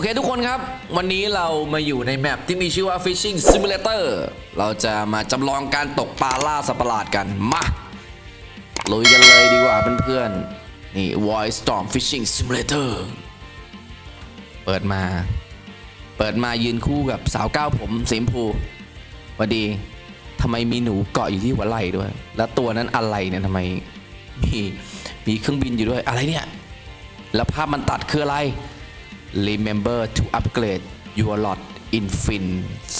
เคทุกคนครับ วันนี้เรามาอยู่ในแมปที่มีชื่อว่า Fishing Simulator เราจะมาจำลองการตกปลาล่าสัตว์ประหลาดกัน มาลุยกันเลยดีกว่าเพื่อนๆ นี่ Void Storm Fishing Simulator เปิดมา เปิดมายืนคู่กับสาวก้าวผมสีชมพูวัสดีทำไมมีหนูเกาะอยู่ที่หัวไหล่ด้วย แล้วตัวนั้นอะไรเนี่ยทำไมมีมีเครื่องบินอยู่ด้วยอะไรเนี่ย แล้วภาพมันตัดคืออะไร Remember to upgrade your lot in fin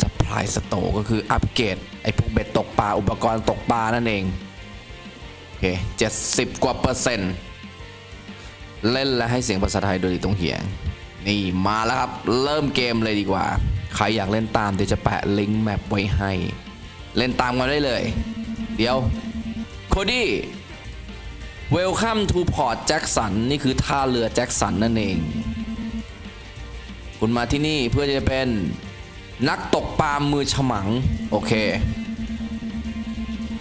supply store ก็คืออัปเกรดไอ้พวกเบ็ดตกปลาอุปกรณ์ตกปลานั่นเอง โอเค70กว่าเปอร์เซ็นต์ เล่นและให้เสียงภาษาไทยโดยตรงเหียง นี่มาแล้วครับ เริ่มเกมเลยดีกว่า ใครอยากเล่นตามเดี๋ยวจะแปะลิงก์แมปไว้ให้ เล่นตามกันได้เลย เดี๋ยวโคดี้ Welcome to Port Jackson นี่คือท่าเรือแจ็คสันนั่นเอง คุณมาที่นี่เพื่อจะเป็นนักตกปลามือฉมัง โอเค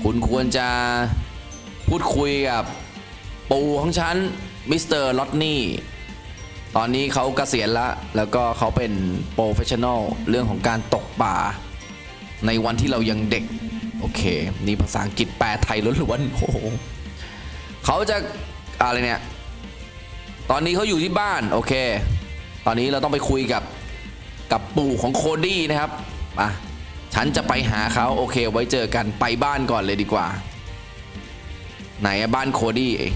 คุณควรจะพูดคุยกับปูของฉันมิสเตอร์ลอตนี่ตอนนี้เขาเกษียณแล้วแล้วก็เขาเป็นโปรเฟชชั่นอลเรื่องของการตกปลาในวันที่เรายังเด็ก โอเค นี่ภาษาอังกฤษแปลไทยล้วนๆโอ้โหเขาจะอะไรเนี่ย ตอนนี้เขาอยู่ที่บ้าน โอเค ตอนนี้เราต้องไปคุยกับกับปู่ของโคดี้นะครับมาฉันจะไปหาเขาโอเคไว้เจอกันไปบ้านก่อนเลยดีกว่า ไหนอะบ้านโคดี้เอง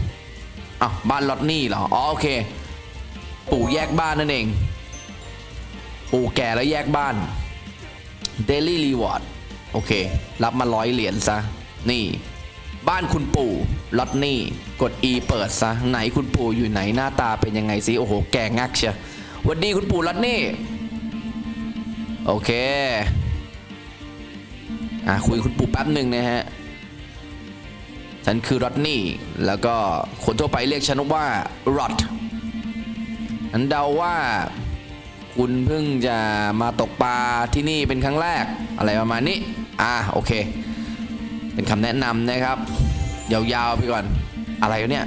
อ้าวบ้านลอตนี่เหรออ๋อโอเค ปู่แยกบ้านนั่นเอง ปู่แก่แล้วแยกบ้าน Daily Reward โอเค รับมาร้อยเหรียญซะ นี่ บ้านคุณปู่ลอตนี่ กด E เปิดซะ ไหนคุณปู่อยู่ไหนหน้าตาเป็นยังไงสิ โอ้โห แก่งักเชีย หวันดีคุณปู่ลอตนี่ โอเค อะคุยคุณปู่แป๊บหนึ่งนะฮะ ฉันคือรอดนี่ แล้วก็คนทั่วไปเรียกฉันว่ารอดฉันเดาว่าคุณเพิ่งจะมาตกปลาที่นี่เป็นครั้งแรกอะไรประมาณนี้ อ่าโอเค เป็นคำแนะนำนะครับ ยาวๆไปก่อน อะไรเนี่ย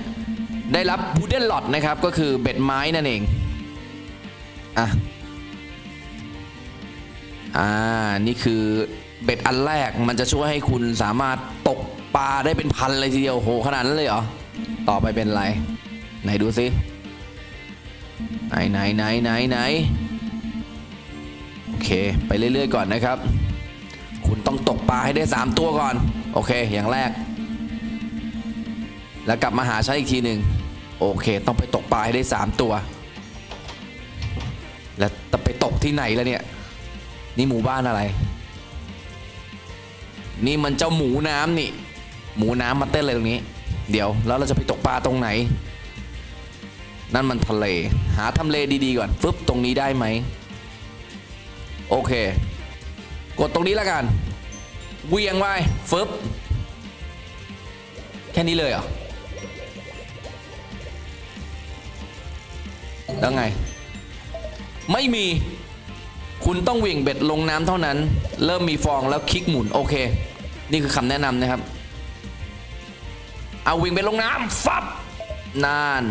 ได้รับบูเดนหลอดนะครับ ก็คือเบ็ดไม้นั่นเอง อะอ่า นี่คือเบ็ดอันแรกมันจะช่วยให้คุณสามารถตกปลาได้เป็นพันเลยทีเดียวโหขนาดนั้นเลยเหรอ ต่อไปเป็นอะไร ไหนดูสิไหนไหนไหนไหนไหนโอเค ไปเรื่อยๆก่อนนะครับ คุณต้องตกปลาให้ได้ 3 ตัวก่อน โอเค อย่างแรก แล้วกลับมาหาฉันอีกทีหนึ่งโอเค ต้องไปตกปลาให้ได้ 3 ตัว แล้วจะไปตกที่ไหนแล้วเนี่ย นี่หมู่บ้านอะไร นี่มันเจ้าหมูน้ำนี่ หมูน้ำมาเต้นอะไรตรงนี้ เดี๋ยวแล้วเราจะไปตกปลาตรงไหน นั่นมันทะเล หาทำเลดีๆก่อนฟึบตรงนี้ได้ไหม โอเค กดตรงนี้แล้วกันเวียงไว้ฟึบแค่นี้เลยเหรอแล้วไง ไม่มีคุณต้องเหวี่ยงเบ็ดลงน้ำเท่านั้น เริ่มมีฟองแล้วคลิกหมุนโอเค นี่คือคำแนะนำนะครับ เอาเหวี่ยงเบ็ดลงน้ำฟับนั่น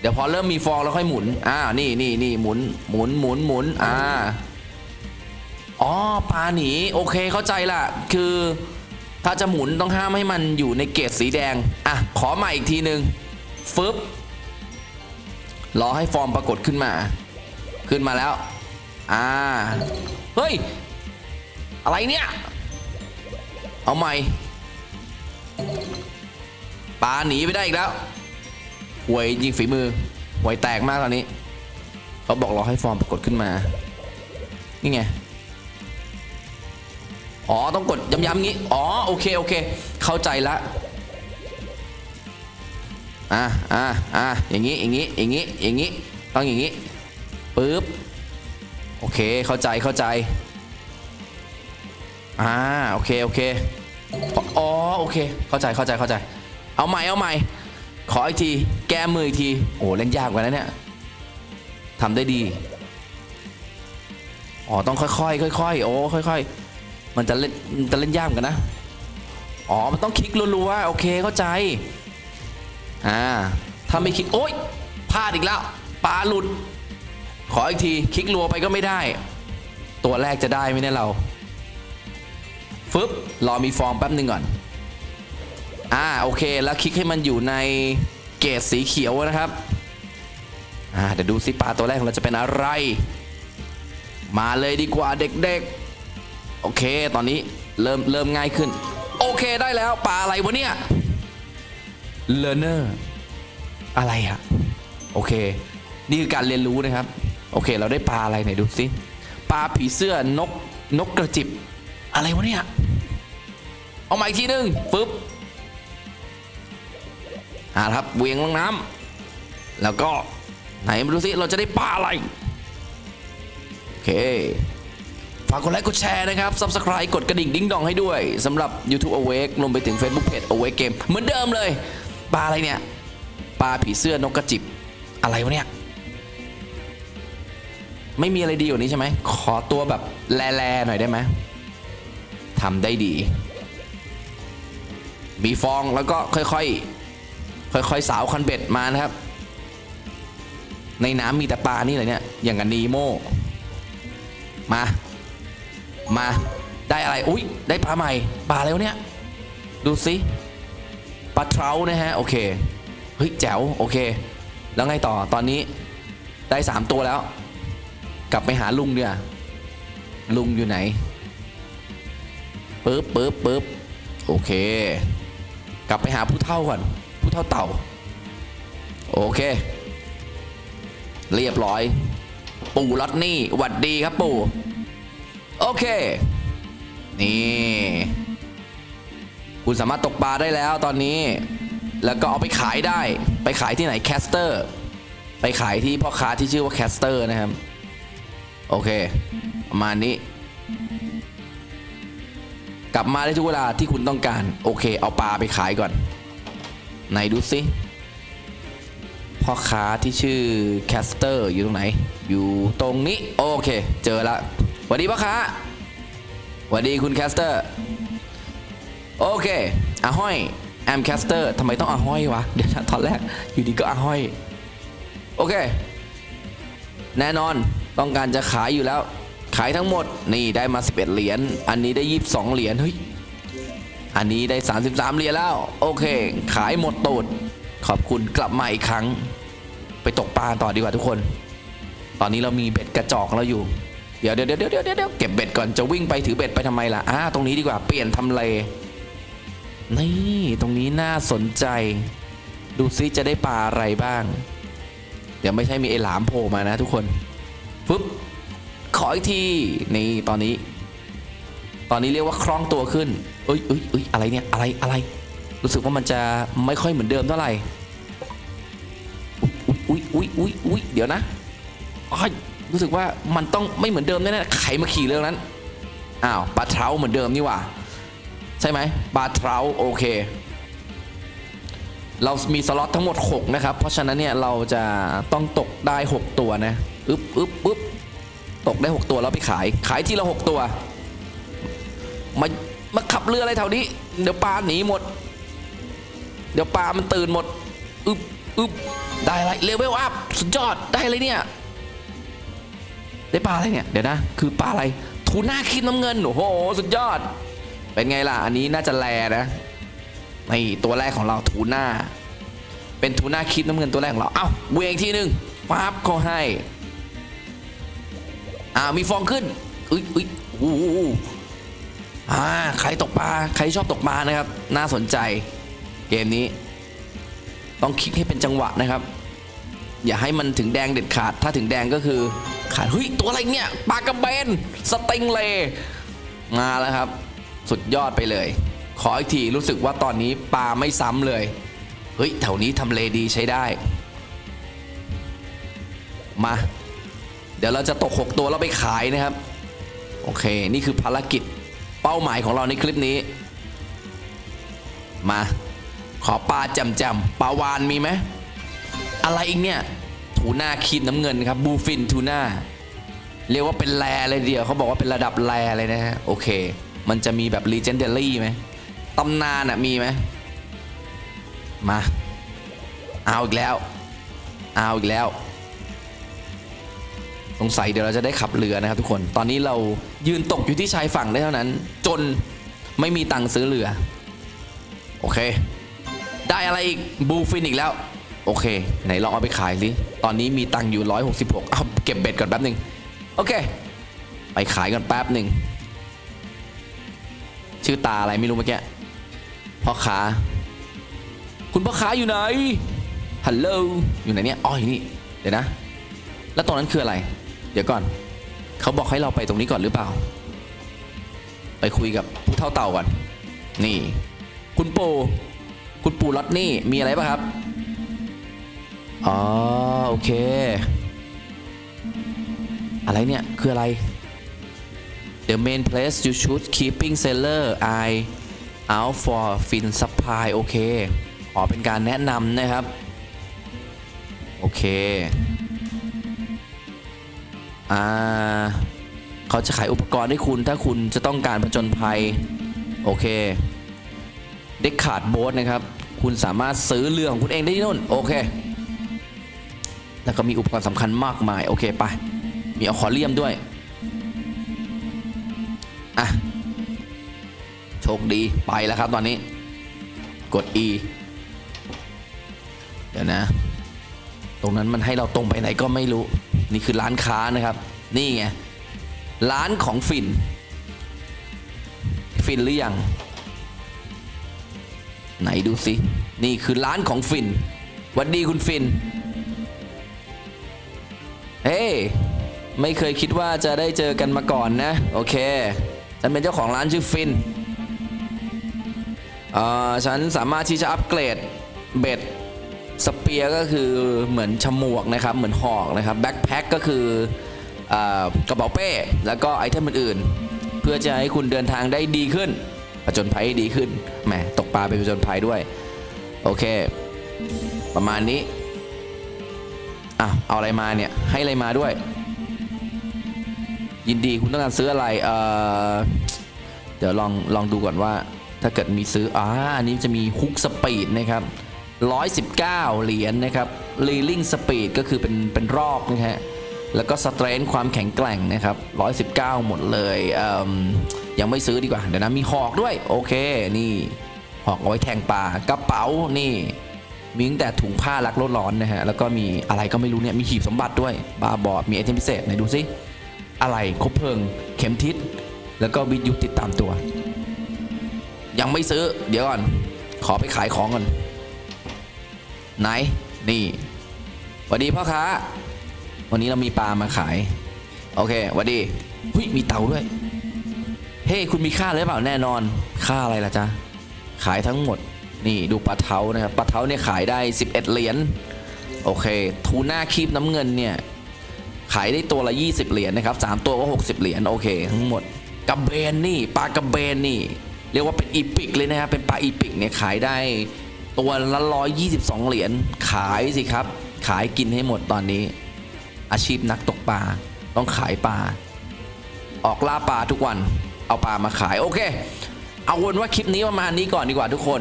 เดี๋ยวพอเริ่มมีฟองแล้วค่อยหมุน อ่า นี่นี่นี่หมุน หมุน หมุน หมุน อ่า อ๋อ ปลาหนี โอเค เข้าใจละ คือ ถ้าจะหมุนต้องห้ามให้มันอยู่ในเกจสีแดง อะ ขอใหม่อีกทีหนึ่งฟึบ รอให้ฟอร์มปรากฏขึ้นมา ขึ้นมาแล้ว อ่า เฮ้ย อะไรเนี่ย เอาใหม่ปลาหนีไปได้อีกแล้วหวยยิงฝีมือหวยแตกมากตอนนี้ เขาบอกรอให้ฟอร์มปรากฏขึ้นมา นี่ไง อ๋อ ต้องกดย้ำๆงี้ อ๋อ โอเค โอเค เข้าใจละอะอะอะอย่างงี้ อย่างงี้ อย่างงี้ อย่างงี้ ต้องอย่างงี้ ปึ๊บ โอเค เข้าใจเข้าใจ อ่า โอเค โอเค อ๋อ โอเค เข้าใจเข้าใจเข้าใจ เอาใหม่ เอาใหม่ ขออีกที แก้มืออีกที โอ้ เล่นยากกว่านั้นเนี่ยทำได้ดี อ๋อ ต้องค่อยๆ ค่อยๆ โอ้ ค่อยๆ มันจะเล่นจะเล่นยากเหมือนกันนะ อ๋อ มันต้องคลิกรัวๆ โอเค เข้าใจ อ่า ถ้าไม่คลิก โอ๊ยพลาดอีกแล้ว ปลาหลุด ขออีกทีคลิกรัวไปก็ไม่ได้ ตัวแรกจะได้ไหมเนี่ยเราฟึบรอมีฟอร์มแป๊บหนึ่งก่อน อ่าโอเคแล้วคลิกให้มันอยู่ในเกจสีเขียวนะครับ อ่าเดี๋ยวดูซิปลาตัวแรกของเราจะเป็นอะไร มาเลยดีกว่าเด็กๆ โอเคตอนนี้เริ่มเริ่มง่ายขึ้น โอเคได้แล้วปลาอะไรวะเนี่ย learner อะไรอะโอเค นี่คือการเรียนรู้นะครับ โอเค เราได้ปลาอะไรไหนดูสิปลาผีเสื้อนกนกกระจิบ อะไรวะเนี่ย เอาใหม่อีกทีหนึงปึ๊บอ่าครับเวียงลงน้ำแล้วก็ไหนมาดูสิเราจะได้ปลาอะไร โอเค ฝากกดไลค์กดแชร์นะครับ Subscribe กดกระดิ่งดิ้งดองให้ด้วยสำหรับ YouTube Awake รวมไปถึง Facebook Page Awake Game เหมือนเดิมเลย ปลาอะไรเนี่ย ปลาผีเสื้อนกกระจิบ อะไรวะเนี่ย ไม่มีอะไรดีกว่านี้ใช่ไหม ขอตัวแบบแลๆหน่อยได้ไหมทำได้ดี มีฟองแล้วก็ค่อยๆ ค่อยๆ สาวคันเบ็ดมานะครับ ในน้ำมีแต่ปลานี่เลยเนี่ย อย่างกับนีโมมา มาได้อะไร อุ้ยได้ปลาใหม่ ปลาแล้วเนี่ย ดูสิปลาเทรานะฮะ โอเค เฮ้ย แจ๋ว โอเค แล้วไงต่อตอนนี้ได้สามตัวแล้ว กลับไปหาลุงเนีกว่ยลุงอยู่ไหนปึ๊บปึ๊บปึ๊บโอเค กลับไปหาผู้เท่าก่อน ผู้เท่าเต่า โอเค เรียบร้อย ปู่ลอตนี่หวัดดีครับปู่โอเค นี่ คุณสามารถตกปลาได้แล้วตอนนี้ แล้วก็เอาไปขายได้ ไปขายที่ไหนแคสเตอร์ ไปขายที่พ่อค้าที่ชื่อว่าแคสเตอร์นะครับ โอเค ประมาณนี้ กลับมาได้ทุกเวลาที่คุณต้องการ โอเค เอาปลาไปขายก่อน ไหนดูสิพ่อค้าที่ชื่อแคสเตอร์อยู่ตรงไหน อยู่ตรงนี้ โอเค เจอละสวัสดีพ่อค้าสวัสดีคุณแคสเตอร์ โอเคอาห้อยแอมแคสเตอร์ทำไมต้องอาห้อยวะ เดี๋ยวตอนแรกอยู่ดีก็อาห้อย โอเค แน่นอน ต้องการจะขายอยู่แล้ว ขายทั้งหมดนี่ได้มา 11 เหรียญอันนี้ได้ 22 เหรียญเฮ้ยอันนี้ได้ 33 เหรียญแล้ว โอเค ขายหมดตูดขอบคุณกลับมาอีกครั้ง ไปตกปลาต่อดีกว่าทุกคน ตอนนี้เรามีเบ็ดกระจอกเราอยู่เดี๋ยวเดี๋ยวเดี๋ยวเดี๋ยวเดี๋ยวเก็บเบ็ดก่อนจะวิ่งไปถือเบ็ดไปทำไมล่ะอ่าตรงนี้ดีกว่าเปลี่ยนทำเลนี่ตรงนี้น่าสนใจ ดูซิจะได้ปลาอะไรบ้าง เดี๋ยวไม่ใช่มีไอ้หลามโผล่มานะทุกคน ปึ๊บขออีกทีนี่ตอนนี้ ตอนนี้เรียกว่าคล่องตัวขึ้นเอ้ยเอ้ยเอ้ยอะไรเนี่ยอะไรอะไร รู้สึกว่ามันจะไม่ค่อยเหมือนเดิมเท่าไหร่อุ๊ยอุ๊ยอุ๊ยอุ๊ยเดี๋ยวนะอ้อรู้สึกว่ามันต้องไม่เหมือนเดิมแน่ๆใครมาขี่เรื่องนั้นอ้าวปลาเท้าเหมือนเดิมนี่ว่าใช่ไหมปลาเท้าโอเค เรามีสล็อตทั้งหมด 6 นะครับ เพราะฉะนั้นเนี่ยเราจะต้องตกได้ 6 ตัวนะอึ๊บอึ๊บอึ๊บตกได้ 6 ตัวแล้วไปขาย ขายทีละ 6 ตัว มา มาขับเรืออะไรแถวนี้ เดี๋ยวปลาหนีหมด เดี๋ยวปลามันตื่นหมดอึ๊บอึ๊บได้อะไรเลเวลอัพสุดยอดได้เลยเนี่ย ได้ปลาอะไรเนี่ย เดี๋ยวนะ คือปลาอะไรทูน่าครีมน้ำเงิน โอ้โห สุดยอด เป็นไงล่ะ อันนี้น่าจะแลนะ นี่ตัวแรกของเราทูน่าเป็นทูน่าครีมน้ำเงินตัวแรกของเรา เอ้าเวงทีหนึ่งปั๊บเขาให้ อ่ามีฟองขึ้นอุ้ยอุ้ยโอ้อ่าใครตกปลาใครชอบตกปลานะครับ น่าสนใจเกมนี้ ต้องคลิกให้เป็นจังหวะนะครับ อย่าให้มันถึงแดงเด็ดขาด ถ้าถึงแดงก็คือขาดเฮ้ยตัวอะไรเนี่ยปลากระเบนสติงเลมาแล้วครับ สุดยอดไปเลย ขออีกทีรู้สึกว่าตอนนี้ปลาไม่ซ้ำเลย เฮ้ย แถวนี้ทำเลดีใช้ได้ มา เดี๋ยวเราจะตก 6 ตัวแล้วไปขายนะครับ โอเค นี่คือภารกิจเป้าหมายของเราในคลิปนี้ มา ขอปลาจำจำๆปลาวานมีไหม อะไรอีกเนี่ย ทูน่าคีนน้ำเงินครับ บูฟินทูน่า เรียกว่าเป็นแรเลยเดียว เขาบอกว่าเป็นระดับแรเลยนะฮะ โอเค มันจะมีแบบรีเจนเดอรี่ไหม ตำนานอะมีไหมมาเอาอีกแล้วเอาอีกแล้ว สงสัยเดี๋ยวเราจะได้ขับเรือนะครับทุกคนตอนนี้เรายืนตกอยู่ที่ชายฝั่งได้เท่านั้น จนไม่มีตังค์ซื้อเรือ โอเค ได้อะไรอีกบูฟินอีกแล้ว โอเค ไหนลองเอาไปขายสิตอนนี้มีตังค์อยู่ 166เอาเก็บเบ็ดก่อนแป๊บหนึ่งโอเค ไปขายก่อนแป๊บหนึ่งชื่อตาอะไรไม่รู้เมื่อกี้ พ่อค้าคุณพ่อค้าอยู่ไหนฮัลโหลอยู่ไหนเนี่ยอ๋ออยู่นี่เดี๋ยวนะ แล้วตรงนั้นคืออะไร เดี๋ยวก่อนเขาบอกให้เราไปตรงนี้ก่อนหรือเปล่า ไปคุยกับผู้เท่าเต่าก่อนนี่ คุณปูคุณปูล็อตนี่มีอะไรป่ะครับอ๋อโอเค อะไรเนี่ยคืออะไร The main place you should keeping seller eye out for fin supply โอเค ขอเป็นการแนะนำนะครับ โอเค อ่า เขาจะขายอุปกรณ์ให้คุณถ้าคุณจะต้องการผจญภัย โอเค เด็กขาดโบ๊ทนะครับ คุณสามารถซื้อเรือของคุณเองได้ที่นู่น โอเค แล้วก็มีอุปกรณ์สำคัญมากมาย โอเค ไป มีอควาเรียมด้วย โชคดีไปแล้วครับตอนนี้ กด E เดี๋ยวนะ ตรงนั้นมันให้เราตรงไปไหนก็ไม่รู้ นี่คือร้านค้านะครับ นี่ไง ร้านของฟิน ฟินหรือยัง ไหนดูสิ นี่คือร้านของฟินวัดดีคุณฟิน เฮ้ยไม่เคยคิดว่าจะได้เจอกันมาก่อนนะ โอเค ฉันเป็นเจ้าของร้านชื่อฟิน เอ่อฉันสามารถที่จะอัปเกรดเบ็ดสเปียก็คือเหมือนฉมวกนะครับ เหมือนหอกนะครับแบ็คแพ็คก็คืออกระเป๋าเป้ แล้วก็ไอเทมอื่นๆ เพื่อจะให้คุณเดินทางได้ดีขึ้นผจญภัยดีขึ้นแหมตกปลาไปผจญภัยด้วย โอเค ประมาณนี้อะเอาอะไรมาเนี่ย ให้อะไรมาด้วย ยินดีคุณต้องการซื้ออะไรเออเดี๋ยวลองลองดูก่อนว่า ถ้าเกิดมีซื้ออ่าอันนี้จะมีฮุกสปีดนะครับ119 เหรียญนะครับรีลิงสปีดก็คือเป็นเป็นรอบนะฮะแล้วก็สเตรนความแข็งแกร่งนะครับ 119 หมดเลยเยังไม่ซื้อดีกว่า เดี๋ยวนะมีหอกด้วย โอเค นี่หอกเอาไว้แทงปลากระเป๋านี่มีตั้งแต่ถุงผ้ารักโลดร้อนนะฮะ แล้วก็มีอะไรก็ไม่รู้เนี่ย มีหีบสมบัติด้วย บาร์บอดมีไอเทมพิเศษไหนดูสิอะไรคบเพลิง เข็มทิศ แล้วก็วิทยุติดตามตัว ยังไม่ซื้อ เดี๋ยวก่อน ขอไปขายของก่อน ไหน นี่สวัสดีพ่อค้า วันนี้เรามีปลามาขาย โอเคสวัสดีหุยมีเตาด้วย เฮ้คุณมีค่าเลยเปล่าแน่นอน ค่าอะไรล่ะจ๊ะ ขายทั้งหมด นี่ดูปลาเท้านะครับปลาเท้าเนี่ยขายได้ 11 เหรียญ โอเค ทูน่าคีบน้ำเงินเนี่ยขายได้ตัวละ 20 เหรียญนะครับ 3 ตัวก็60 เหรียญ โอเค ทั้งหมดกระเบนนี่ ปลากระเบนนี่ เรียกว่าเป็นอีพิกเลยนะครับเป็นปลาอีพิกเนี่ยขายได้ตัวละ122เหรียญขายสิครับ ขายกินให้หมดตอนนี้ อาชีพนักตกปลาต้องขายปลาออกล่าปลาทุกวัน เอาปลามาขายโอเค เอาวนว่าคลิปนี้ประมาณนี้ก่อนดีกว่าทุกคน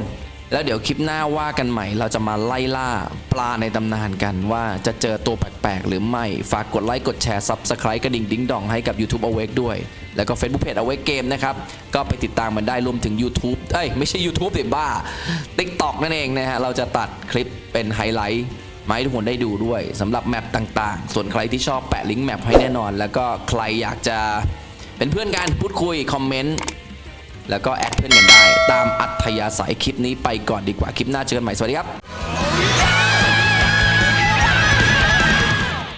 แล้วเดี๋ยวคลิปหน้าว่ากันใหม่ เราจะมาไล่ล่าปลาในตำนานกันว่าจะเจอตัวแปลกๆ หรือไม่ ฝากกดไลค์กดแชร์ Subscribe กระดิ่งดิ้งดองให้กับ YouTube Awake ด้วย แล้วก็ Facebook Page Awake Game นะครับ ก็ไปติดตามมันได้รวมถึง YouTube เอ้ย ไม่ใช่ YouTube สิบ้า TikTok นั่นเองนะฮะ เราจะตัดคลิปเป็นไฮไลท์มาให้ทุกคนได้ดูด้วยสำหรับแมปต่างๆ ส่วนใครที่ชอบแปะลิงก์แมปให้แน่นอน แล้วก็ใครอยากจะเป็นเพื่อนกันพูดคุยคอมเมนต์ แล้วก็แอดเพื่อนกันได้ ตามอัธยาศัยคลิปนี้ไปก่อนดีกว่าคลิปหน้าเจอกันใหม่สวัสดีครับ